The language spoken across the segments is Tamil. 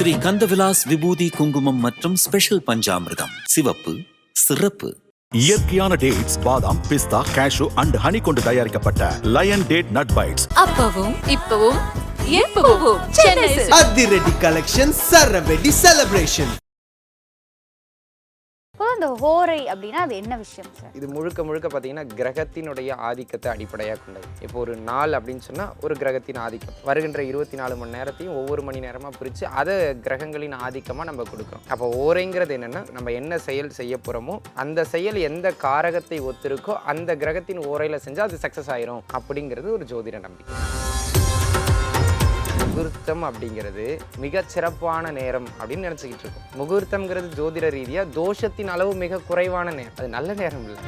ஸ்ரீ கந்தவிலாஸ் விபூதி குங்குமம் மற்றும் ஸ்பெஷல் பஞ்சாமிர்தம். சிவப்பு சிறப்பு. இயற்கையான டேட்ஸ் பாதாம் பிஸ்தா கேஷு அண்ட் ஹனி கொண்டு தயாரிக்கப்பட்ட லயன் டேட் நட் பைட்ஸ் அப்பவும் இப்பவும் எப்பவும். அதிரடி கலெக்ஷன் சரவெடி செலிப்ரேஷன் பொதுவா இந்த ஹோரை அப்படின்னா அது என்ன விஷயம் சார் இது முழுக்க முழுக்க பார்த்தீங்கன்னா கிரகத்தினுடைய ஆதிக்கத்தை அடிப்படையாக கொண்டது. இப்போ ஒரு நாள் அப்படின்னு சொன்னால் ஒரு கிரகத்தின் ஆதிக்கம். வருகின்ற இருபத்தி நாலு மணி நேரத்தையும் ஒவ்வொரு மணி நேரமாக பிரித்து அதை கிரகங்களின் ஆதிக்கமாக நம்ம கொடுக்குறோம். அப்போ ஓரைங்கிறது என்னென்னா நம்ம என்ன செயல் செய்ய போகிறோமோ அந்த செயல் எந்த காரகத்தை ஒத்திருக்கோ அந்த கிரகத்தின் ஓரையில் செஞ்சால் அது சக்ஸஸ் ஆயிரும் அப்படிங்கிறது ஒரு ஜோதிட நம்பிக்கை. முகூர்த்தம் அப்படிங்கிறது மிக சிறப்பான நேரம் அப்படின்னு நினச்சிக்கிட்டு இருக்கோம். முகூர்த்தம்ங்கிறது ஜோதிட ரீதியாக தோஷத்தின் அளவு மிக குறைவான நேரம். அது நல்ல நேரம் இல்லை.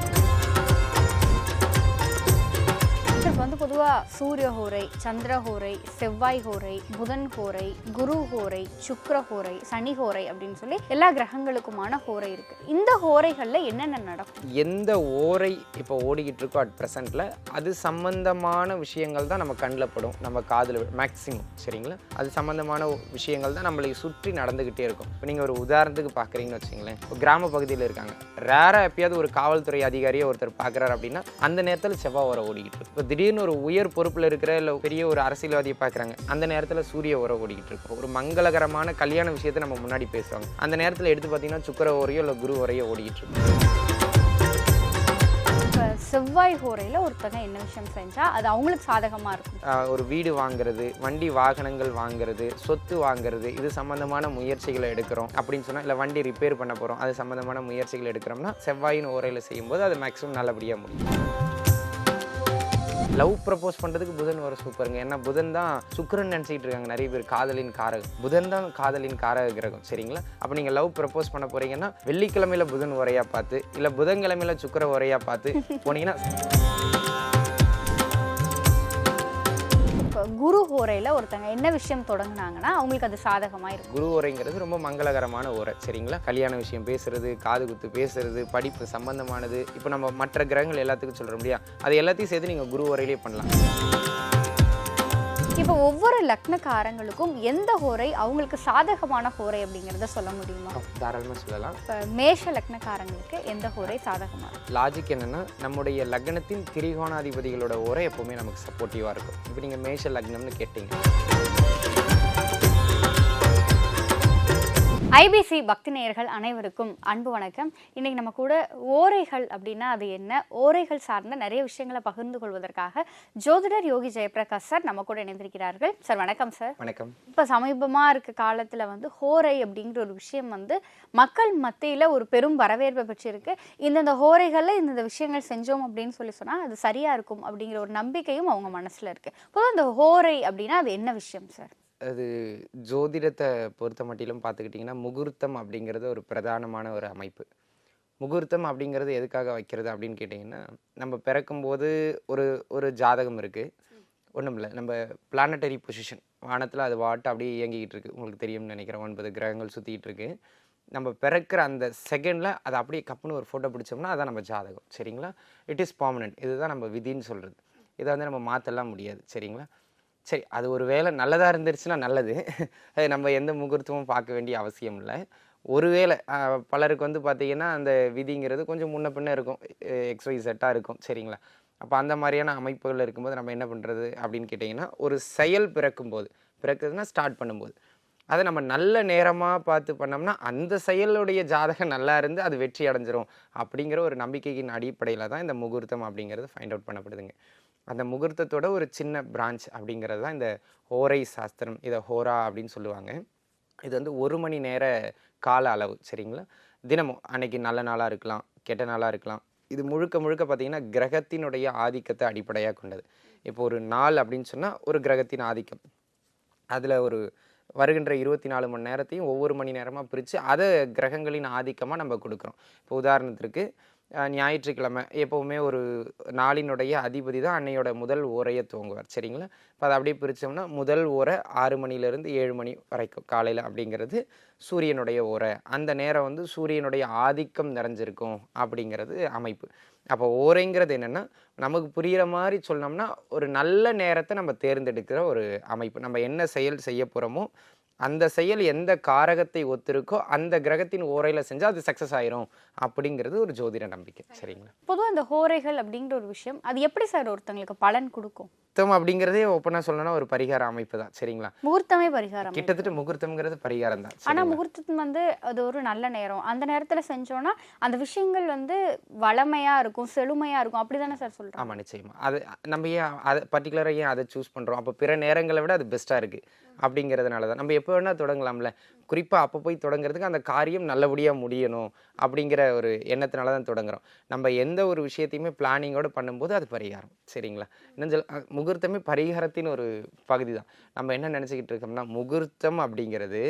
வந்து பொதுவாக சூரிய ஹோரை சந்திர ஹோரை செவ்வாய் ஹோரை புதன் ஹோரை குரு ஹோரை சுக்கர ஹோரை சனி ஹோரை அப்படின்னு சொல்லி எல்லா கிரகங்களுக்குமான ஹோரை இருக்கு. இந்த ஹோரைகளில் என்னென்ன நடக்கும்? எந்த ஓரை இப்போ ஓடிக்கிட்டு இருக்கோ அட் ப்ரெசென்ட்டில் அது சம்பந்தமான விஷயங்கள் தான் நம்ம கண்ணில் படும். நம்ம காதில் மேக்ஸிமம் சரிங்களா? அது சம்பந்தமான விஷயங்கள் தான் நம்மளை சுற்றி நடந்துக்கிட்டே இருக்கும். இப்போ நீங்கள் ஒரு உதாரணத்துக்கு பார்க்குறீங்கன்னு வச்சுங்களேன். இப்போ கிராம பகுதியில் இருக்காங்க. ரேராக எப்பயாவது ஒரு காவல்துறை அதிகாரியை ஒருத்தர் பார்க்குறாரு அப்படின்னா அந்த நேரத்தில் செவ்வாய் ஓரை ஓடிக்கிட்டு இப்போ திடீர்னு ஒரு உயர் பொறுப்பில் இருக்கிற இல்லை பெரிய ஒரு அரசியல்வாதியை பார்க்குறாங்க அந்த நேரத்தில் சூரிய ஓரை ஓடிக்கிட்டு இருக்கும். ஒரு மங்களகரமான கல்யாண விஷயத்தை நம்ம முன்னாடி பேசுவாங்க. அந்த நேரத்தில் எடுத்து பார்த்தீங்கன்னா சுக்கர ஓரையோ இல்லை குரு ஓரையோ ஓடிக்கிட்டு இருக்கும். செவ்வாய் ஹோரையில ஒருத்தங்க என்ன விஷயம் செஞ்சா அது அவங்களுக்கு சாதகமா இருக்கும். ஒரு வீடு வாங்குறது வண்டி வாகனங்கள் வாங்குறது சொத்து வாங்குறது இது சம்பந்தமான முயற்சிகளை எடுக்கிறோம் அப்படின்னு சொன்னால் இல்லை வண்டி ரிப்பேர் பண்ண போகிறோம் அது சம்பந்தமான முயற்சிகள் எடுக்கிறோம்னா செவ்வாயின் ஓரையில் செய்யும்போது அது மேக்ஸிமம் நல்லபடியாக முடியும். லவ் ப்ரப்போஸ் பண்ணுறதுக்கு புதன் வர சூப்பருங்க. ஏன்னா புதன் தான் சுக்கரன் நினச்சிக்கிட்டு இருக்காங்க. நிறைய பேர் காதலின் காரகம் புதன் தான் காதலின் காரக கிரகம். சரிங்களா? அப்போ நீங்கள் லவ் ப்ரப்போஸ் பண்ண போறீங்கன்னா வெள்ளிக்கிழமையில புதன் உரையா பார்த்து இல்லை புதன்கிழமையில் சுக்கர உரையா பார்த்து போனீங்கன்னா குரு ஓரையில் ஒருத்தங்க என்ன விஷயம் தொடங்கினாங்கன்னா அவங்களுக்கு அது சாதகமாக இருக்கும். குரு ஓரைங்கிறது ரொம்ப மங்களகரமான உரை சரிங்களா? கல்யாண விஷயம் பேசுறது காது குத்து பேசுறது படிப்பு சம்பந்தமானது. இப்போ நம்ம மற்ற கிரகங்கள் எல்லாத்துக்கும் சொல்கிறோம் இல்லையா? அது எல்லாத்தையும் சேர்த்து நீங்கள் குரு ஓரையிலே பண்ணலாம். இப்போ ஒவ்வொரு லக்னக்காரங்களுக்கும் எந்த ஹோரை அவங்களுக்கு சாதகமான ஹோரை அப்படிங்கிறத சொல்ல முடியுமா? தாராளமாக சொல்லலாம். இப்போ மேஷ லக்னக்காரங்களுக்கு எந்த ஹோரை சாதகமா இருக்கும்? லாஜிக் என்னன்னா நம்முடைய லக்னத்தின் திரிகோணாதிபதிகளோட உரை எப்பவுமே நமக்கு சப்போர்ட்டிவாக இருக்கும். இப்போ நீங்கள் மேஷ லக்னம்னு கேட்டீங்க. ஐபிசி பக்தி நேயர்கள் அனைவருக்கும் அன்பு வணக்கம். இன்னைக்கு நம்ம கூட ஓரைகள் அப்படின்னா அது என்ன? ஓரைகள் சார்ந்த நிறைய விஷயங்களை பகிர்ந்து கொள்வதற்காக ஜோதிடர் யோகி ஜெயபிரகாஷ் சார் நம்ம கூட இணைந்திருக்கிறார்கள். சார் வணக்கம் சார். வணக்கம். இப்போ சமீபமாக இருக்க காலத்தில் வந்து ஹோரை அப்படிங்கிற ஒரு விஷயம் வந்து மக்கள் மத்தியில் ஒரு பெரும் வரவேற்பை பெற்றிருக்கு. இந்தந்த ஹோரைகளில் இந்தந்த விஷயங்கள் செஞ்சோம் அப்படின்னு சொல்லி சொன்னால் அது சரியாக இருக்கும் அப்படிங்கிற ஒரு நம்பிக்கையும் அவங்க மனசில் இருக்குது பொதுவாக அந்த ஹோரை அப்படின்னா அது என்ன விஷயம் சார்? அது ஜோதிடத்தை பொறுத்த மட்டிலும் பார்த்துக்கிட்டிங்கன்னா முகூர்த்தம் அப்படிங்கிறது ஒரு பிரதானமான ஒரு அமைப்பு. முகூர்த்தம் அப்படிங்கிறது எதுக்காக வைக்கிறது அப்படின்னு கேட்டிங்கன்னா நம்ம பிறக்கும்போது ஒரு ஒரு ஜாதகம் இருக்குது ஒன்றும் இல்லை. நம்ம பிளானட்டரி பொசிஷன் வானத்தில் அது வாட்டு அப்படியே இயங்கிக்கிட்டு இருக்கு. உங்களுக்கு தெரியும்னு நினைக்கிறேன். ஒன்பது கிரகங்கள் சுற்றிக்கிட்டு இருக்கு. நம்ம பிறக்கிற அந்த செகண்டில் அதை அப்படியே கப்புன்னு ஒரு ஃபோட்டோ பிடிச்சோம்னா அதான் நம்ம ஜாதகம். சரிங்களா? இட் இஸ் பர்மனெண்ட் இதுதான் நம்ம விதின்னு சொல்கிறது இதை வந்து நம்ம மாற்றலாம் முடியாது. சரிங்களா? சரி அது ஒரு வேளை நல்லதாக இருந்துருச்சுன்னா நல்லது. அது நம்ம எந்த முகூர்த்தமும் பார்க்க வேண்டிய அவசியம் இல்லை. ஒருவேளை பலருக்கு வந்து பார்த்திங்கன்னா அந்த விதிங்கிறது கொஞ்சம் முன்ன பின்ன இருக்கும். எக்ஸ்ஒய் செட்டாக இருக்கும். சரிங்களா? அப்போ அந்த மாதிரியான அமைப்புகள் இருக்கும்போது நம்ம என்ன பண்ணுறது அப்படின்னு கேட்டிங்கன்னா ஒரு செயல் பிறக்கும்போது பிறக்குதுன்னா ஸ்டார்ட் பண்ணும்போது அதை நம்ம நல்ல நேரமாக பார்த்து பண்ணோம்னா அந்த செயலுடைய ஜாதகம் நல்லா இருந்து அது வெற்றி அடைஞ்சிரும் அப்படிங்கிற ஒரு நம்பிக்கையின் அடிப்படையில் தான் இந்த முகூர்த்தம் அப்படிங்கிறது ஃபைண்ட் அவுட் பண்ணப்படுதுங்க. அந்த முகூர்த்தத்தோட ஒரு சின்ன பிரான்ச் அப்படிங்கிறது தான் இந்த ஹோரை சாஸ்திரம் இதை ஹோரா அப்படின்னு சொல்லுவாங்க. இது வந்து ஒரு மணி நேர கால அளவு சரிங்களா? தினமும் அன்னைக்கு நல்ல நாளாக இருக்கலாம் கெட்ட நாளாக இருக்கலாம். இது முழுக்க முழுக்க பார்த்தீங்கன்னா கிரகத்தினுடைய ஆதிக்கத்தை அடிப்படையாக கொண்டது. இப்போ ஒரு நாள் அப்படின்னு சொன்னால் ஒரு கிரகத்தின் ஆதிக்கம். அதில் ஒரு வருகின்ற இருபத்தி நாலு மணி நேரத்தையும் ஒவ்வொரு மணி நேரமாக பிரித்து அதை கிரகங்களின் ஆதிக்கமாக நம்ம கொடுக்குறோம். இப்போ உதாரணத்திற்கு ஞாயிற்றுக்கிழமை எப்போவுமே ஒரு நாளினுடைய அதிபதி தான் அன்னையோட முதல் ஓரையை துவங்குவார். சரிங்களா? இப்போ அதை அப்படியே பிரித்தோம்னா முதல் ஓரை ஆறு மணிலேருந்து ஏழு மணி வரைக்கும் காலையில் அப்படிங்கிறது சூரியனுடைய ஓரை. அந்த நேரம் வந்து சூரியனுடைய ஆதிக்கம் நிறைஞ்சிருக்கும் அப்படிங்கிறது அமைப்பு. அப்போ ஓரைங்கிறது என்னென்னா நமக்கு புரிகிற மாதிரி சொன்னோம்னா ஒரு நல்ல நேரத்தை நம்ம தேர்ந்தெடுக்கிற ஒரு அமைப்பு. நம்ம என்ன செயல் செய்ய போகிறோமோ அந்த செயல் எந்த காரகத்தை ஒத்திருக்கோ அந்த கிரகத்தின் ஓரையில் செஞ்சால் அது சக்ஸஸ் ஆயிரும் அப்படிங்கிறது ஒரு ஜோதிட நம்பிக்கை. சரிங்களா? பொதுவாக இந்த ஹோரைகள் அப்படிங்கிற ஒரு விஷயம் அது எப்படி சார் ஒருத்தங்களுக்கு பலன் கொடுக்கும்? முகூர்த்தம் அப்படிங்கிறதே ஓப்பனாக சொல்லணும்னா ஒரு பரிகார அமைப்பு தான் சரிங்களா? முகூர்த்தமே பரிகாரம் கிட்டத்தட்ட முகூர்த்தம்ங்கிறது பரிகாரம் தான் ஆனா முகூர்த்தம் வந்து அது ஒரு நல்ல நேரம். அந்த நேரத்துல செஞ்சோம்னா அந்த விஷயங்கள் வந்து வளமையா இருக்கும் செழுமையா இருக்கும். அப்படிதானே சார் சொல்றோம்? ஆமாம் நிச்சயமா. அது நம்ம ஏன் அதை பர்டிகுலராக ஏன் அதை சூஸ் பண்ணுறோம் அப்போ பிற நேரங்களை விட அது பெஸ்ட்டாக இருக்குது அப்படிங்கிறதுனால தான் நம்ம எப்போ வேணால் தொடங்கலாம்ல. குறிப்பாக அப்போ போய் தொடங்குறதுக்கு அந்த காரியம் நல்லபடியாக முடியணும் அப்படிங்கிற ஒரு எண்ணத்தினால தான் தொடங்குறோம். நம்ம எந்த ஒரு விஷயத்தையுமே பிளானிங்கோடு பண்ணும்போது அது பரிகாரம். சரிங்களா? இன்னும் சொல் முகூர்த்தமே பரிகாரத்தின் ஒரு பகுதி தான். நம்ம என்ன நினச்சிக்கிட்டு இருக்கோம்னா முகூர்த்தம் அப்படிங்கிறது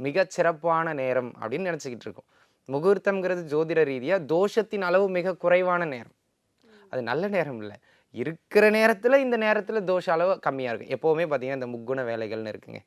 மிகச்சிறப்பான நேரம் அப்படின்னு நினச்சிக்கிட்டு இருக்கோம். முகூர்த்தம்ங்கிறது ஜோதிட ரீதியாக தோஷத்தின் அளவு மிக குறைவான நேரம். அது நல்ல நேரம் இல்லை. இருக்கிற நேரத்தில் இந்த நேரத்தில் தோஷ அளவு கம்மியாக இருக்கும். எப்போவுமே பார்த்தீங்கன்னா இந்த முக்குண வேலைகள்னு இருக்குங்க.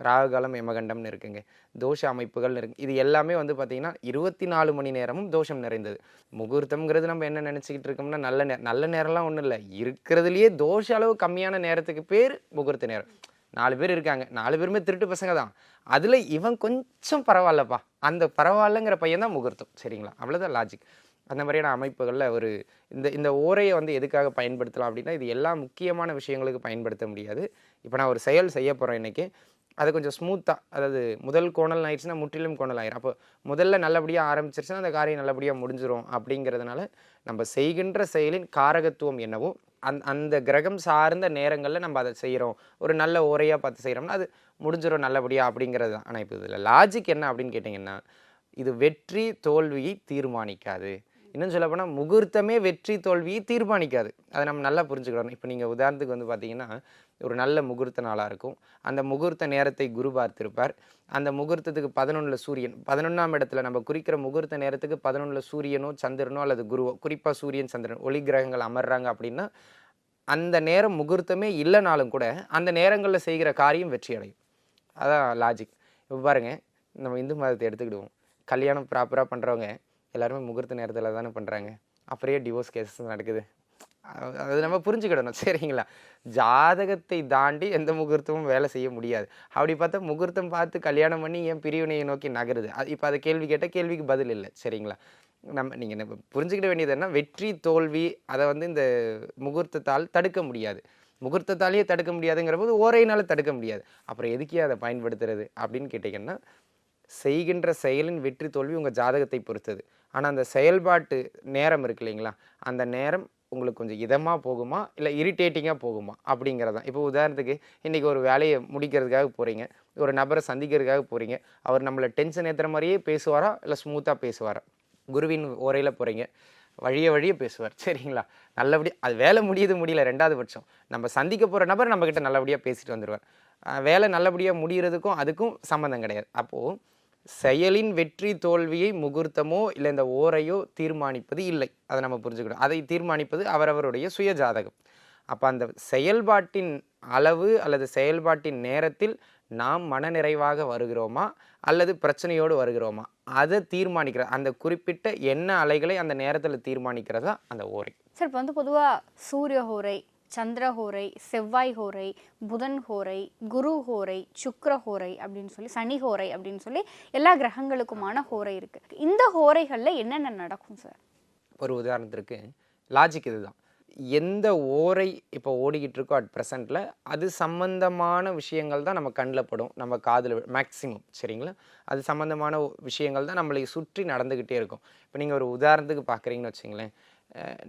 ராகுகாலம் யமகண்டம்னு இருக்குங்க. தோஷ அமைப்புகள்னு இருக்கு. இது எல்லாமே வந்து பார்த்திங்கன்னா இருபத்தி நாலு மணி நேரமும் தோஷம் நிறைந்தது. முகூர்த்தம்ங்கிறது நம்ம என்ன நினச்சிக்கிட்டு இருக்கோம்னா நல்ல நே நல்ல நேரம்லாம் ஒன்றும் இல்லை. இருக்கிறதுலையே தோஷ அளவு கம்மியான நேரத்துக்கு பேர் முகூர்த்த நேரம். நாலு பேர் இருக்காங்க. நாலு பேருமே திருட்டு பசங்க தான். அதில் இவன் கொஞ்சம் பரவாயில்லப்பா. அந்த பரவாயில்லங்கிற பையன் தான் முகூர்த்தம். சரிங்களா? அவ்வளோதான் லாஜிக் அந்த மாதிரியான அமைப்புகளில் ஒரு இந்த இந்த ஓரையை வந்து எதுக்காக பயன்படுத்தலாம் அப்படின்னா இது எல்லா முக்கியமான விஷயங்களுக்கு பயன்படுத்த முடியாது. இப்போ நான் ஒரு செயல் செய்ய போகிறேன் இன்றைக்கி அது கொஞ்சம் ஸ்மூத்தாக அதாவது முதல் கோணல் ஆயிடுச்சுன்னா முற்றிலும் கோணல் ஆயிரும். அப்போ முதல்ல நல்லபடியாக ஆரம்பிச்சிருச்சுன்னா அந்த காரியம் நல்லபடியாக முடிஞ்சிரும் அப்படிங்கிறதுனால நம்ம செய்கின்ற செயலின் காரகத்துவம் என்னவோ அந் அந்த கிரகம் சார்ந்த நேரங்களில் நம்ம அதை செய்கிறோம் ஒரு நல்ல ஓரையாக பார்த்து செய்கிறோம்னா அது முடிஞ்சிடும் நல்லபடியாக அப்படிங்கிறது தான். ஆனால் இப்போ இதில் லாஜிக் என்ன அப்படின்னு கேட்டிங்கன்னா இது வெற்றி தோல்வியை தீர்மானிக்காது. இன்னும் சொல்லப்போனால் முகூர்த்தமே வெற்றி தோல்வியை தீர்மானிக்காது. அதை நம்ம நல்லா புரிஞ்சுக்கிறோம் இப்போ நீங்கள் உதாரணத்துக்கு வந்து பார்த்தீங்கன்னா ஒரு நல்ல முகூர்த்த நாளாக இருக்கும். அந்த முகூர்த்த நேரத்தை குரு பார்த்திருப்பார். அந்த முகூர்த்தத்துக்கு பதினொன்றில் சூரியன் பதினொன்றாம் இடத்துல நம்ம குறிக்கிற முகூர்த்த நேரத்துக்கு பதினொன்றில் சூரியனோ சந்திரனோ அல்லது குருவோ குறிப்பாக சூரியன் சந்திரன் ஒளி கிரகங்கள் அமர்றாங்க அப்படின்னா அந்த நேரம் முகூர்த்தமே இல்லைனாலும் கூட அந்த நேரங்களில் செய்கிற காரியம் வெற்றி அடையும். அதான் லாஜிக் இப்போ பாருங்கள் நம்ம இந்து மதத்தை எடுத்துக்கிடுவோம். கல்யாணம் ப்ராப்பராக பண்ணுறவங்க எல்லாருமே முகூர்த்த நேரத்தில் தானே பண்ணுறாங்க அப்படியே டிவோர்ஸ் கேசஸ் நடக்குது. அது- நம்ம புரிஞ்சுக்கிடணும். சரிங்களா? ஜாதகத்தை தாண்டி எந்த முகூர்த்தமும் வேலை செய்ய முடியாது. அப்படி பார்த்தா முகூர்த்தம் பார்த்து கல்யாணம் பண்ணி ஏன் பிரிவினையை நோக்கி நகருது. அது இப்போ அதை கேள்வி கேட்டால் கேள்விக்கு பதில் இல்லை. சரிங்களா? நம்ம நீங்கள் நம்ம புரிஞ்சுக்கிட வேண்டியது என்ன வெற்றி தோல்வி அதை வந்து இந்த முகூர்த்தத்தால் தடுக்க முடியாது. முகூர்த்தத்தாலேயே தடுக்க முடியாதுங்கிற போது ஓரையினால் தடுக்க முடியாது. அப்புறம் எதுக்கே அதை பயன்படுத்துறது அப்படின்னு கேட்டிங்கன்னா செய்கின்ற செயலின் வெற்றி தோல்வி உங்கள் ஜாதகத்தை பொறுத்தது. ஆனால் அந்த செயல்பாட்டு நேரம் இருக்கு இல்லைங்களா? அந்த நேரம் உங்களுக்கு கொஞ்சம் இதமாக போகுமா? இல்லை இரிட்டேட்டிங்காக போகுமா? அப்படிங்கிறது தான் இப்போ உதாரணத்துக்கு இன்றைக்கி ஒரு வேலையை முடிக்கிறதுக்காக போகிறீங்க ஒரு நபரை சந்திக்கிறதுக்காக போகிறீங்க அவர் நம்மளை டென்ஷன் ஏற்றுற மாதிரியே பேசுவாரா? இல்லை ஸ்மூத்தாக பேசுவாரா? குருவின் ஓரையில் போகிறீங்க வழிய வழிய பேசுவார். சரிங்களா? நல்லபடியாக அது வேலை முடியுது முடியல. ரெண்டாவது பட்சம் நம்ம சந்திக்க போகிற நபர் நம்மக்கிட்ட நல்லபடியாக பேசிட்டு வந்துடுவார் வேலை நல்லபடியாக முடிகிறதுக்கும் அதுக்கும் சம்மந்தம் கிடையாது. அப்போது செயலின் வெற்றி தோல்வியை முகூர்த்தமோ இல்லை இந்த ஓரையோ தீர்மானிப்பது இல்லை. அதை நம்ம புரிஞ்சுக்கணும். அதை தீர்மானிப்பது அவரவருடைய சுய ஜாதகம் அப்போ அந்த செயல்பாட்டின் அளவு அல்லது செயல்பாட்டின் நேரத்தில் நாம் மனநிறைவாக வருகிறோமா? அல்லது பிரச்சனையோடு வருகிறோமா? அதை தீர்மானிக்கிற அந்த குறிப்பிட்ட என்ன அலைகளை அந்த நேரத்தில் தீர்மானிக்கிறதா? அந்த ஓரை. சார் இப்போ வந்து பொதுவாக சூரிய ஹோரை சந்திர ஹோரை செவ்வாய் ஹோரை புதன் ஹோரை குரு ஹோரை சுக்கிர ஹோரை அப்படின்னு சொல்லி சனி ஹோரை அப்படின்னு சொல்லி எல்லா கிரகங்களுக்குமான ஹோரை இருக்கு. இந்த ஹோரைகளில் என்னென்ன நடக்கும் சார்? ஒரு உதாரணத்திற்கு லாஜிக் இதுதான். எந்த ஓரை இப்போ ஓடிக்கிட்டு இருக்கோ அட் ப்ரெசண்ட்டில் அது சம்பந்தமான விஷயங்கள் தான் நம்ம கண்ணில் படும். நம்ம காதில் மேக்ஸிமம் சரிங்களா? அது சம்பந்தமான விஷயங்கள் தான் நம்மளை சுற்றி நடந்துக்கிட்டே இருக்கும். இப்போ நீங்கள் ஒரு உதாரணத்துக்கு பார்க்குறீங்கன்னு வச்சுங்களேன்.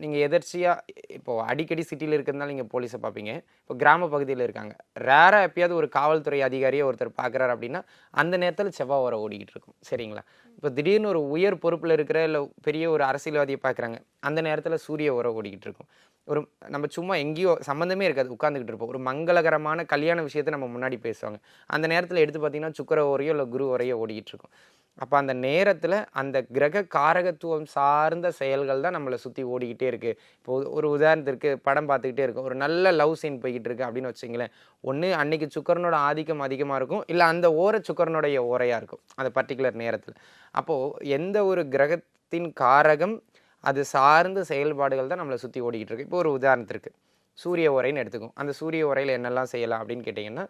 நீங்கள் எதர்ச்சியாக இப்போது அடிக்கடி சிட்டியில் இருக்கிறதுனால நீங்கள் போலீஸை பார்ப்பீங்க இப்போ கிராம பகுதியில் இருக்காங்க. ரேராக எப்பயாவது ஒரு காவல்துறை அதிகாரியை ஒருத்தர் பார்க்குறாரு அப்படின்னா அந்த நேரத்தில் செவ்வாய் வர ஓடிக்கிட்டு இருக்கும். சரிங்களா? இப்போ திடீர்னு ஒரு உயர் பொறுப்பில் இருக்கிற இல்லை பெரிய ஒரு அரசியல்வாதியை பார்க்குறாங்க அந்த நேரத்தில் சூரிய உரம் ஓடிக்கிட்டு இருக்கும். ஒரு நம்ம சும்மா எங்கேயோ சம்மந்தமே இருக்காது. உட்காந்துக்கிட்டு இருப்போம். ஒரு மங்களகரமான கல்யாண விஷயத்தை நம்ம முன்னாடி பேசுவாங்க. அந்த நேரத்தில் எடுத்து பார்த்தீங்கன்னா சுக்கர ஓரையோ இல்லை குரு ஓரையோ ஓடிக்கிட்டு இருக்கும். அப்போ அந்த நேரத்தில் அந்த கிரக காரகத்துவம் சார்ந்த செயல்கள் தான் நம்மளை சுற்றி ஓடிக்கிட்டே இருக்குது இப்போ ஒரு- உதாரணத்திற்கு படம் பார்த்துக்கிட்டே இருக்கும். ஒரு நல்ல லவ் சீன் போய்கிட்டு இருக்கு அப்படின்னு வச்சிங்களேன் ஒன்று அன்னைக்கு சுக்கரனோட ஆதிக்கம் அதிகமாக இருக்கும். இல்லை அந்த ஓர சுக்கரனுடைய ஓரையாக இருக்கும். அந்த பர்டிகுலர் நேரத்தில். அப்போது எந்த ஒரு கிரகத்தின் காரகம் அது சார்ந்த செயல்பாடுகள் தான் நம்மளை சுற்றி ஓடிக்கிட்டு இருக்கு. இப்போ ஒரு உதாரணத்திற்கு சூரிய உரைன்னு எடுத்துக்கும் அந்த சூரிய உரையில் என்னெல்லாம் செய்யலாம் அப்படின்னு கேட்டிங்கன்னா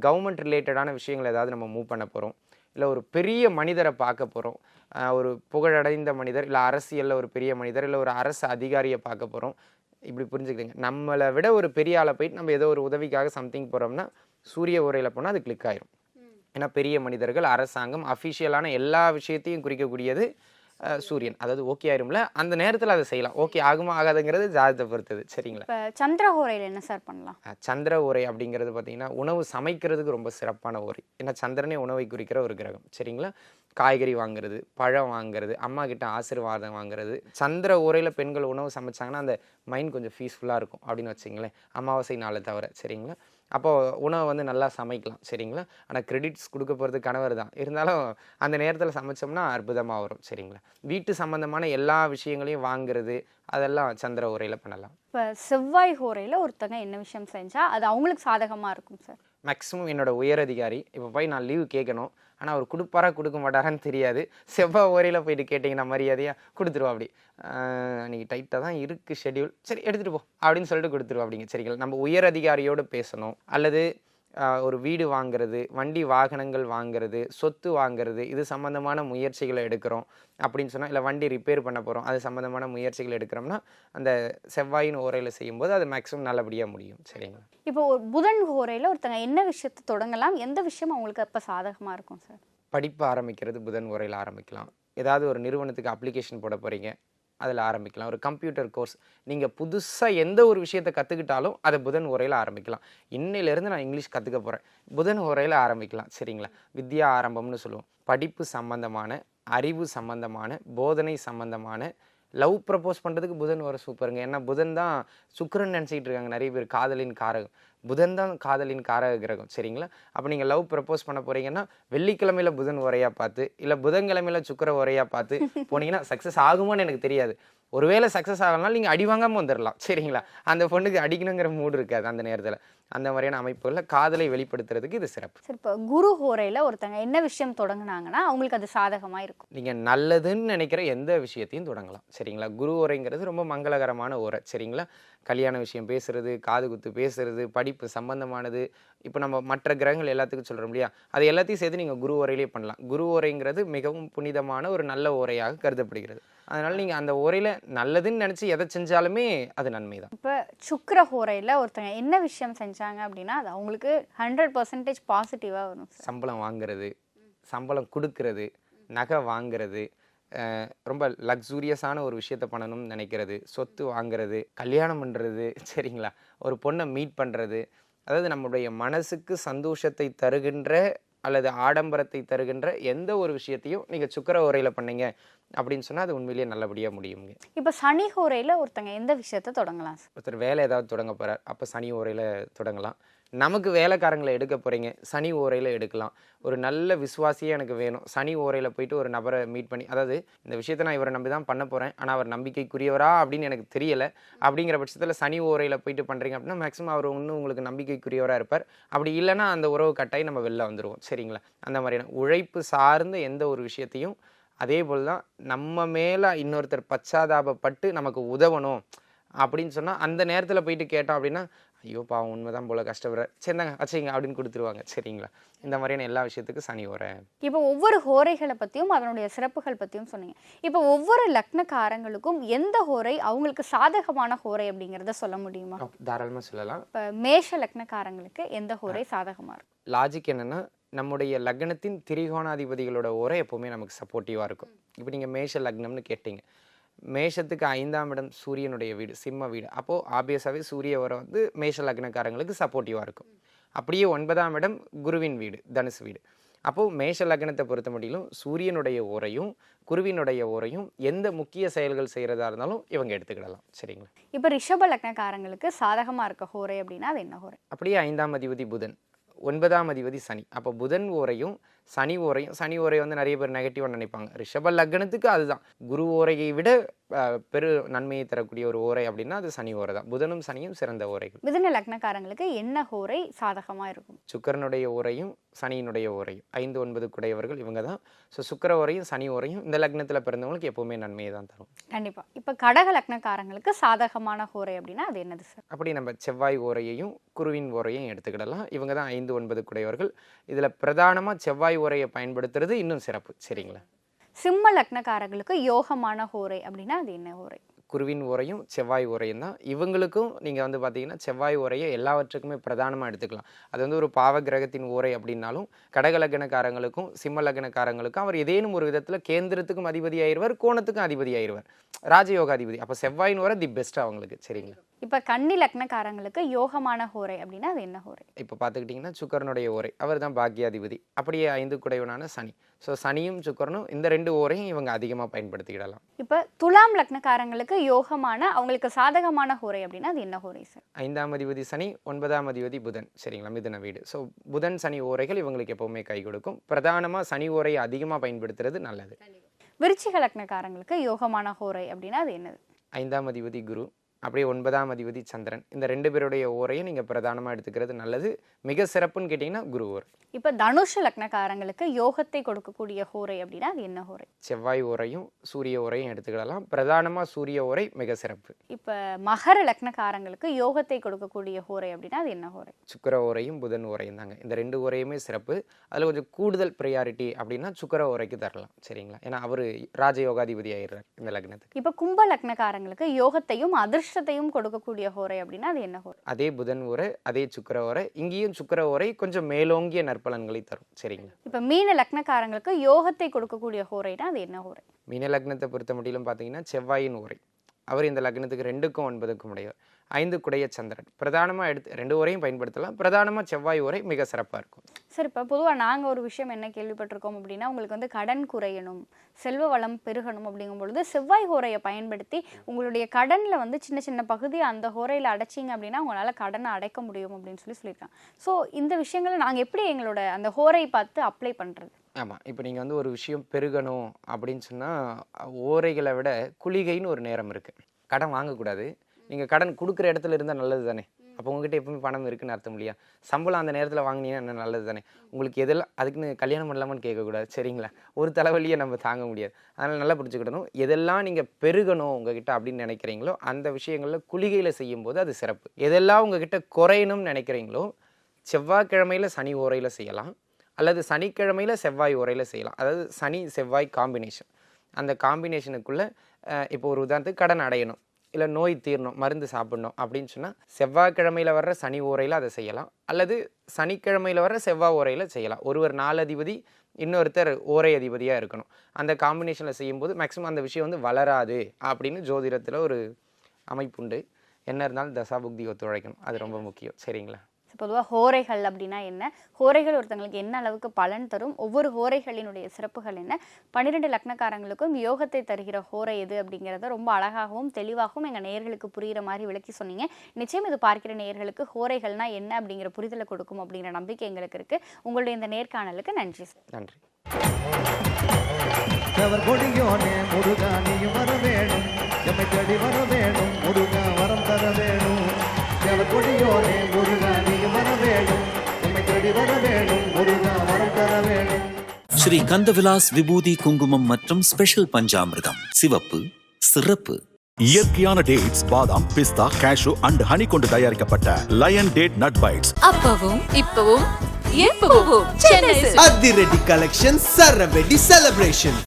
கவர்மெண்ட் ரிலேட்டடான விஷயங்கள் ஏதாவது நம்ம மூவ் பண்ண போகிறோம் இல்லை ஒரு பெரிய மனிதரை பார்க்க போகிறோம் ஒரு புகழடைந்த மனிதர் இல்லை அரசியலில் ஒரு பெரிய மனிதர் இல்லை ஒரு அரசு அதிகாரியை பார்க்க போகிறோம் இப்படி புரிஞ்சுக்கிடுங்க நம்மளை விட ஒரு பெரிய ஆளை போயிட்டு நம்ம ஏதோ ஒரு உதவிக்காக சம்திங் போகிறோம்னா சூரிய உரையில் போனால் அது கிளிக் ஆயிரும். ஏன்னா பெரிய மனிதர்கள் அரசாங்கம் அஃபிஷியலான எல்லா விஷயத்தையும் குறிக்கக்கூடியது சூரியன். அதாவது ஓகே ஆயிரும்ல? அந்த நேரத்தில் அதை செய்யலாம். ஓகே ஆகுமா ஆகாதுங்கிறது ஜாதகத்தை பொறுத்தது. சரிங்களா? சந்திர ஹோரையில் என்ன சார் பண்ணலாம்? சந்திர உரை அப்படிங்கிறது பார்த்தீங்கன்னா உணவு சமைக்கிறதுக்கு ரொம்ப சிறப்பான உரை ஏன்னா சந்திரனே உணவை குறிக்கிற ஒரு கிரகம். சரிங்களா? காய்கறி வாங்குறது பழம் வாங்குறது அம்மா கிட்ட ஆசீர்வாதம் வாங்குறது. சந்திர உரையில் பெண்கள் உணவு சமைச்சாங்கன்னா அந்த மைண்ட் கொஞ்சம் பீஸ்ஃபுல்லாக இருக்கும் அப்படின்னு வச்சுங்களேன். அமாவாசை நாளை தவிர. சரிங்களா? அப்போ உணவை வந்து நல்லா சமைக்கலாம் சரிங்களா? ஆனால் கிரெடிட்ஸ் கொடுக்க போகிறது கணவர் தான். இருந்தாலும் அந்த நேரத்தில் சமைச்சோம்னா அற்புதமாக வரும் சரிங்களா? வீட்டு சம்பந்தமான எல்லா விஷயங்களையும் வாங்குறது அதெல்லாம் சந்திர உரையில் பண்ணலாம். இப்போ செவ்வாய் ஹோரையில் ஒருத்தங்க என்ன விஷயம் செஞ்சால் அது அவங்களுக்கு சாதகமாக இருக்கும் சார்? மேக்ஸிமம் என்னோட உயர் அதிகாரி இப்போ போய் நான் லீவு கேட்கணும் ஆனால் அவர் கொடுப்பாரா கொடுக்க மாட்டாரான்னு தெரியாது. செவ்வாய் ஓரையில் போயிட்டு கேட்டிங்கன்னா மரியாதையாக கொடுத்துருவா அப்படி. ஆஹ் டைட்டாக தான் இருக்குது ஷெட்யூல் சரி எடுத்துகிட்டு போ. அப்படின்னு சொல்லிட்டு கொடுத்துருவா அப்படிங்க. சரிங்களா? நம்ம உயர் அதிகாரியோடு பேசணும். அல்லது ஒரு வீடு வாங்குறது வண்டி வாகனங்கள் வாங்குறது சொத்து வாங்குறது இது சம்மந்தமான முயற்சிகளை எடுக்கிறோம் அப்படின்னு சொன்னால் இல்லை வண்டி ரிப்பேர் பண்ண போகிறோம் அது சம்மந்தமான முயற்சிகள் எடுக்கிறோம்னா அந்த செவ்வாயின் ஓரையில் செய்யும்போது அது மேக்ஸிமம் நல்லபடியாக முடியும். சரிங்களா? இப்போ ஒரு புதன் ஹோரையில் ஒருத்தங்க என்ன விஷயத்தை தொடங்கலாம் எந்த விஷயம் அவங்களுக்கு அப்போ சாதகமாக இருக்கும் சார்? படிப்பு ஆரம்பிக்கிறது புதன் உரையில் ஆரம்பிக்கலாம். ஏதாவது ஒரு நிறுவனத்துக்கு அப்ளிகேஷன் போட போகிறீங்க அதில் ஆரம்பிக்கலாம். ஒரு கம்ப்யூட்டர் கோர்ஸ். நீங்கள் புதுசாக எந்த ஒரு விஷயத்தை கற்றுக்கிட்டாலும் அதை புதன் உரையில் ஆரம்பிக்கலாம். இன்னையிலேருந்து நான் இங்கிலீஷ் கற்றுக்க போகிறேன் புதன் உரையில் ஆரம்பிக்கலாம் சரிங்களா? வித்யா ஆரம்பம்னு சொல்லுவோம். படிப்பு சம்பந்தமான அறிவு சம்பந்தமான போதனை சம்பந்தமான லவ் ப்ரப்போஸ் பண்ணுறதுக்கு புதன் வர சூப்பருங்க. ஏன்னா புதன் தான் சுக்கரன் நினச்சிக்கிட்டு இருக்காங்க நிறைய பேர். காதலின் காரகம். புதன் தான் காதலின் காரக கிரகம். சரிங்களா? அப்போ நீங்கள் லவ் ப்ரப்போஸ் பண்ண போறீங்கன்னா வெள்ளிக்கிழமையில புதன் உரையா பார்த்து இல்லை புதன்கிழமையில் சுக்கர உரையா பார்த்து போனீங்கன்னா சக்ஸஸ் ஆகுமான்னு எனக்கு தெரியாது. ஒருவேளை சக்ஸஸ் ஆகலனாலும் நீங்கள் அடி வாங்காமல் வந்துடலாம் சரிங்களா? அந்த பொண்ணுக்கு அடிக்கணுங்கிற மூடு இருக்காது அந்த நேரத்தில். அந்த மாதிரியான அமைப்புகளில் காதலை வெளிப்படுத்துறதுக்கு இது சிறப்பு. சரி இப்போ குரு ஹோரையில் ஒருத்தங்க என்ன விஷயம் தொடங்குனாங்கன்னா அவங்களுக்கு அது சாதகமாக இருக்கும். நீங்கள் நல்லதுன்னு நினைக்கிற எந்த விஷயத்தையும் தொடங்கலாம். சரிங்களா? குரு உரைங்கிறது ரொம்ப மங்களகரமான உரை சரிங்களா? கல்யாண விஷயம் பேசுறது காது குத்து பேசுறது படிப்பு சம்பந்தமானது. இப்போ நம்ம மற்ற கிரகங்கள் எல்லாத்துக்கும் சொல்கிறோம் இல்லையா? அது எல்லாத்தையும் சேர்த்து நீங்கள் குரு உரையிலே பண்ணலாம். குரு உரைங்கிறது மிகவும் புனிதமான ஒரு நல்ல உரையாக கருதப்படுகிறது. அதனால் நீங்கள் அந்த உரையில் நல்லதுன்னு நினச்சி எதை செஞ்சாலுமே அது நன்மை தான் இப்போ சுக்கிர ஹோரையில் ஒருத்தங்க என்ன விஷயம் செஞ்சாங்க அப்படின்னா அது அவங்களுக்கு ஹண்ட்ரட் பர்சன்டேஜ் பாசிட்டிவாக வரும் சம்பளம் வாங்குறது சம்பளம் கொடுக்கறது நகை வாங்குறது ரொம்ப லக்ஸூரியஸான ஒரு விஷயத்த பண்ணணும்னு நினைக்கிறது சொத்து வாங்குறது கல்யாணம் பண்ணுறது சரிங்களா? ஒரு பொண்ணை மீட் பண்ணுறது அதாவது நம்முடைய மனசுக்கு சந்தோஷத்தை தருகின்ற அல்லது ஆடம்பரத்தை தருகின்ற எந்த ஒரு விஷயத்தையும் நீங்கள் சுக்கர உரையில் பண்ணீங்க அப்படின்னு சொன்னால் அது உண்மையிலேயே நல்லபடியாக முடியுங்க இப்போ சனி ஹோரையில் ஒருத்தங்க எந்த விஷயத்தை தொடங்கலாம்? ஒருத்தர் வேலை ஏதாவது தொடங்க போகிறார் அப்போ சனி ஓரையில் தொடங்கலாம். நமக்கு வேலைக்காரங்களை எடுக்க போகிறீங்க சனி ஓரையில் எடுக்கலாம். ஒரு நல்ல விசுவாசியே எனக்கு வேணும். சனி ஓரையில் போயிட்டு ஒரு நபரை மீட் பண்ணி அதாவது இந்த விஷயத்தை நான் இவரை நம்பி தான் பண்ண போகிறேன் ஆனால் அவர் நம்பிக்கைக்குரியவரா அப்படின்னு எனக்கு தெரியலை. அப்படிங்கிற பட்சத்தில் சனி ஓரையில் போயிட்டு பண்ணுறீங்க அப்படின்னா மேக்ஸிமம் அவர் இன்னும் உங்களுக்கு நம்பிக்கைக்குரியவராக இருப்பார். அப்படி இல்லைன்னா அந்த உறவு கட்டாயி நம்ம வெளில வந்துடுவோம் சரிங்களா? அந்த மாதிரியான உழைப்பு சார்ந்த எந்த ஒரு விஷயத்தையும் அதே போல் தான் நம்ம மேலே இன்னொருத்தர் பச்சாதாபப்பட்டு நமக்கு உதவணும் அப்படின்னு சொன்னால் அந்த நேரத்தில் போயிட்டு கேட்டோம் அப்படின்னா ஐயோ பாவம் உண்மைதான் போல கஷ்டப்படுற. சரிந்தாங்க வச்சுங்க அப்படின்னு கொடுத்துருவாங்க. சரிங்களா? இந்த மாதிரியான எல்லா விஷயத்துக்கும் சனி வரேன் இப்போ ஒவ்வொரு ஹோரைகளை பற்றியும் அதனுடைய சிறப்புகள் பற்றியும் சொன்னீங்க. இப்போ ஒவ்வொரு லக்னக்காரங்களுக்கும் எந்த ஹோரை அவங்களுக்கு சாதகமான ஹோரை அப்படிங்கிறத சொல்ல முடியுமா? தாராளமாக சொல்லலாம். இப்போ மேஷ லக்னக்காரங்களுக்கு எந்த ஹோரை சாதகமாக இருக்கும்? லாஜிக் என்னன்னா நம்முடைய லக்னத்தின் திரிகோணாதிபதிகளோட உரை எப்போவுமே நமக்கு சப்போர்ட்டிவாக இருக்கும். இப்போ நீங்கள் மேஷ லக்னம்னு கேட்டீங்க. மேஷத்துக்கு ஐந்தாம் இடம் சூரியனுடைய வீடு சிம்ம வீடு. அப்போது ஆபியஸாகவே சூரிய உரை வந்து மேஷ லக்னக்காரங்களுக்கு சப்போர்ட்டிவாக இருக்கும். அப்படியே ஒன்பதாம் இடம் குருவின் வீடு தனுசு வீடு. அப்போது மேஷ லக்னத்தை பொறுத்த மட்டிலும் சூரியனுடைய உரையும் குருவினுடைய உரையும் எந்த முக்கிய செயல்கள் செய்கிறதா இருந்தாலும் இவங்க எடுத்துக்கிடலாம். சரிங்களா? இப்போ ரிஷப லக்னக்காரங்களுக்கு சாதகமாக இருக்க ஹோரை அப்படின்னா அது என்ன ஹோரை? அப்படியே ஐந்தாம் அதிபதி புதன் ஒன்பதாம் அதிபதி சனி. அப்போ புதன் ஓரையும் சனி ஓரையும் சனி ஓரை வந்து நிறைய பேர் நெகட்டிவாக நினைப்பாங்க. ரிஷப லக்னத்துக்கு அதுதான். குரு ஓரையை விட பெரு நன்மையை தரக்கூடிய ஒரு ஓரை அப்படின்னா அது சனி ஓரை தான். புதனும் சனியும் சிறந்த ஓரைகள். மிதுன லக்னக்காரங்களுக்கு என்ன ஹோரை சாதகமா இருக்கும்? சுக்கரனுடைய ஓரையும் சனியினுடைய ஓரையும். ஐந்து ஒன்பது குடையவர்கள் இவங்க தான். ஸோ சுக்கர ஓரையும் சனி ஓரையும் இந்த லக்னத்தில் பிறந்தவங்களுக்கு எப்போவுமே நன்மையை தான் தரும். கண்டிப்பா. இப்ப கடக லக்னக்காரங்களுக்கு சாதகமான ஹோரை அப்படின்னா அது என்னது சார்? அப்படி நம்ம செவ்வாய் ஓரையையும் குருவின் ஓரையும் எடுத்துக்கிடலாம். இவங்க தான் ஐந்து ஒன்பது குடையவர்கள். இதில் பிரதானமாக செவ்வாய் ஓரையை பயன்படுத்துறது இன்னும் சிறப்பு. சரிங்களா? சிம்ம லக்னக்காரங்களுக்கு யோகமான ஹோரை அப்படின்னா அது என்ன ஹோரை குருவின் ஓரையும் செவ்வாய் ஓரையும் தான். இவங்களுக்கும் நீங்கள் வந்து பார்த்தீங்கன்னா செவ்வாய் ஓரையை எல்லாவற்றுக்குமே பிரதானமாக எடுத்துக்கலாம். அது வந்து ஒரு பாவ கிரகத்தின் ஓரை அப்படின்னாலும் கடக லக்னக்காரங்களுக்கும் சிம்ம லக்னக்காரங்களுக்கும் அவர் ஏதேனும் ஒரு விதத்தில் கேந்திரத்துக்கும் அதிபதி ஆயிடுவார் கோணத்துக்கும் அதிபதி ஆயிடுவார் ராஜயோக அதிபதி அப்போ செவ்வாயின் ஓரை தி பெஸ்ட் அவங்களுக்கு. சரிங்களா? இப்ப கன்னி லக்னக்காரங்களுக்கு யோகமான ஹோரை அப்படின்னா அது என்ன ஹோரை? இப்போ பார்த்துக்கிட்டிங்கன்னா சுக்கரனுடைய ஓரை. அவர் தான் பாக்யாதிபதி. அப்படியே ஐந்து குடைவனான சனி. ஸோ சனியும் சுக்கரனும் இந்த ரெண்டு ஓரையும் இவங்க அதிகமாக பயன்படுத்திக்கிடலாம். இப்ப துலாம் லக்னக்காரங்களுக்கு யோகமான அவங்களுக்கு சாதகமான ஹோரை அப்படின்னா அது என்ன ஹோரை சார்? ஐந்தாம் அதிபதி சனி ஒன்பதாம் அதிபதி புதன். சரிங்களா? மிதுன வீடு. ஸோ புதன் சனி ஓரைகள் இவங்களுக்கு எப்போவுமே கை கொடுக்கும். பிரதானமாக சனி ஓரையை அதிகமாக பயன்படுத்துறது நல்லது. விருச்சிக லக்னக்காரங்களுக்கு யோகமான ஹோரை அப்படின்னா அது என்னது? ஐந்தாம் அதிபதி குரு. அப்படியே ஒன்பதாம் அதிபதி சந்திரன். இந்த ரெண்டு பேருடைய ஓரையும் நீங்கள் பிரதானமாக எடுத்துக்கிறது நல்லது. மிக சிறப்புன்னு கேட்டிங்கன்னா குரு ஓரை. இப்ப தனுஷ லக்னக்காரங்களுக்கு யோகத்தை கொடுக்கக்கூடிய ஹோரை அப்படின்னா அது என்ன ஹோரை செவ்வாய் ஓரையும் சூரிய ஓரையும் எடுத்துக்கிடலாம். பிரதானமாக சூரிய ஓரை மிக சிறப்பு. இப்ப மகர லக்னக்காரங்களுக்கு யோகத்தை கொடுக்கக்கூடிய ஹோரை அப்படின்னா அது என்ன ஹோரை சுக்கர ஓரையும் புதன் ஓரையும் தாங்க. இந்த ரெண்டு ஓரையுமே சிறப்பு. அதில் கொஞ்சம் கூடுதல் ப்ரையாரிட்டி அப்படின்னா சுக்கர ஓரைக்கு தரலாம். சரிங்களா? ஏன்னா அவர் ராஜயோகாதிபதி ஆயிடுறார் இந்த லக்னத்துக்கு. இப்ப கும்ப லக்னக்காரங்களுக்கு யோகத்தையும் அதிர்ஷ்டத்தையும் கொடுக்கக்கூடிய ஹோரை அப்படின்னா அது என்ன ஹோரை? அதே புதன் ஓரை அதே சுக்கர ஓரை இங்கேயும் சுக்கர ஓரை கொஞ்சம் மேலோங்கிய நற்பலன்களை தரும். சரிங்களா? இப்ப மீன லக்னக்காரங்களுக்கு யோகத்தை கொடுக்கக்கூடிய ஹோரைனா அது என்ன ஹோரை? மீன லக்னத்தை பொறுத்த மட்டிலும் பார்த்தீங்கன்னா செவ்வாயின் ஓரை. அவர் இந்த லக்னத்துக்கு ரெண்டுக்கும் ஒன்பதுக்கும் உடையவர். ஐந்து குடைய சந்திரன். பிரதானமாக எடுத்து ரெண்டு ஓரையும் பயன்படுத்தலாம். பிரதானமாக செவ்வாய் ஓரை மிக சிறப்பாக இருக்கும். சரி இப்போ பொதுவாக நாங்கள் ஒரு விஷயம் என்ன கேள்விப்பட்டிருக்கோம் அப்படின்னா உங்களுக்கு வந்து கடன் குறையணும் செல்வ வளம் பெருகணும் அப்படிங்கும் பொழுது செவ்வாய் ஹோரையை பயன்படுத்தி உங்களுடைய கடனில் வந்து சின்ன சின்ன பகுதி அந்த ஹோரையில் அடைச்சிங்க அப்படின்னா உங்களால் கடனை அடைக்க முடியும் அப்படின்னு சொல்லி சொல்லியிருக்காங்க. ஸோ இந்த விஷயங்களை நாங்கள் எப்படி எங்களோட அந்த ஹோரை பார்த்து அப்ளை பண்ணுறது ஆமாம் இப்போ நீங்கள் வந்து ஒரு விஷயம் பெருகணும் அப்படின்னு சொன்னால் ஓரைகளை விட குளிகைன்னு ஒரு நேரம் இருக்குது கடன் வாங்கக்கூடாது. நீங்கள் கடன் கொடுக்குற இடத்துல இருந்தால் நல்லது தானே? அப்போ உங்ககிட்ட எப்பவுமே பணம் இருக்குன்னு அர்த்தம் இல்லையா? சம்பளம் அந்த நேரத்தில் வாங்கினீங்கன்னா என்ன நல்லது தானே? உங்களுக்கு எதெல்லாம் அதுக்குன்னு கல்யாணம் பண்ணலாமான்னு கேட்கக்கூடாது சரிங்களா? ஒரு தலைவலியை நம்ம தாங்க முடியாது. அதனால் நல்லா புரிஞ்சுக்கிடணும் எதெல்லாம் நீங்கள் பெருகணும் உங்ககிட்ட அப்படின்னு நினைக்கிறீங்களோ அந்த விஷயங்களில் குளிகையில் செய்யும்போது அது சிறப்பு. எதெல்லாம் உங்ககிட்ட குறையணும்னு நினைக்கிறீங்களோ செவ்வாய்க்கிழமையில் சனி ஓரையில் செய்யலாம் அல்லது சனிக்கிழமையில் செவ்வாய் உரையில் செய்யலாம். அதாவது சனி செவ்வாய் காம்பினேஷன். அந்த காம்பினேஷனுக்குள்ளே இப்போ ஒரு உதாரணத்துக்கு கடன் அடையணும். இல்லை நோய் தீரணும் மருந்து சாப்பிடணும் அப்படின்னு சொன்னால் செவ்வாய்க்கிழமையில் வர்ற சனி ஓரையில் அதை செய்யலாம். அல்லது சனிக்கிழமையில் வர்ற செவ்வாய் ஓரையில் செய்யலாம். ஒருவர் நாலதிபதி இன்னொருத்தர் ஓரை அதிபதியாக இருக்கணும். அந்த காம்பினேஷனில் செய்யும்போது மேக்ஸிமம் அந்த விஷயம் வந்து வளராது அப்படின்னு ஜோதிடத்தில் ஒரு அமைப்புண்டு. என்ன இருந்தாலும் தசாபுக்தி ஒத்துழைக்கணும். அது ரொம்ப முக்கியம். சரிங்களா? பொதுவாக ஹோரைகள் அப்படின்னா என்ன? ஹோரைகள் ஒருத்தங்களுக்கு என்ன அளவுக்கு பலன் தரும்? ஒவ்வொரு ஹோரைகளினுடைய சிறப்புகள் என்ன? பன்னிரெண்டு லக்னக்காரங்களுக்கும் யோகத்தை தருகிற ஹோரை எது அப்படிங்கிறத ரொம்ப அழகாகவும் தெளிவாகவும் எங்கள் நேயர்களுக்கு புரிகிற மாதிரி விளக்கி சொன்னீங்க. நிச்சயம் இது பார்க்கிற நேயர்களுக்கு ஹோரைகள்னா என்ன அப்படிங்கிற புரிதலை கொடுக்கும் அப்படிங்கிற நம்பிக்கை எங்களுக்கு இருக்குது உங்களுடைய இந்த நேர்காணலுக்கு நன்றி சார் நன்றி. அவர் கொடியோனே முருகா நீயும் வர வேணும். எம்மை தேடி வர வேணும். முருகா வரம் தர வேணும். அவர் கொடியோனே முருகா வர வேணும். எம்மை தேடி வர வேணும். முருகா வரம் தர வேணும். ஸ்ரீ கந்தவிலாஸ் விபூதி குங்குமம் மற்றும் ஸ்பெஷல் பஞ்சாமிர்தம். சிவப்பு சிறப்பு. இயற்கையான டேட்ஸ் பாதாம் பிஸ்தா கேஷு அண்ட் ஹனி கொண்டு தயாரிக்கப்பட்ட லயன் டேட் நட் பைட்ஸ் அப்பவும் இப்பவும் எப்பவும். அதிரடி கலெக்ஷன் சரவெடி செலிப்ரேஷன்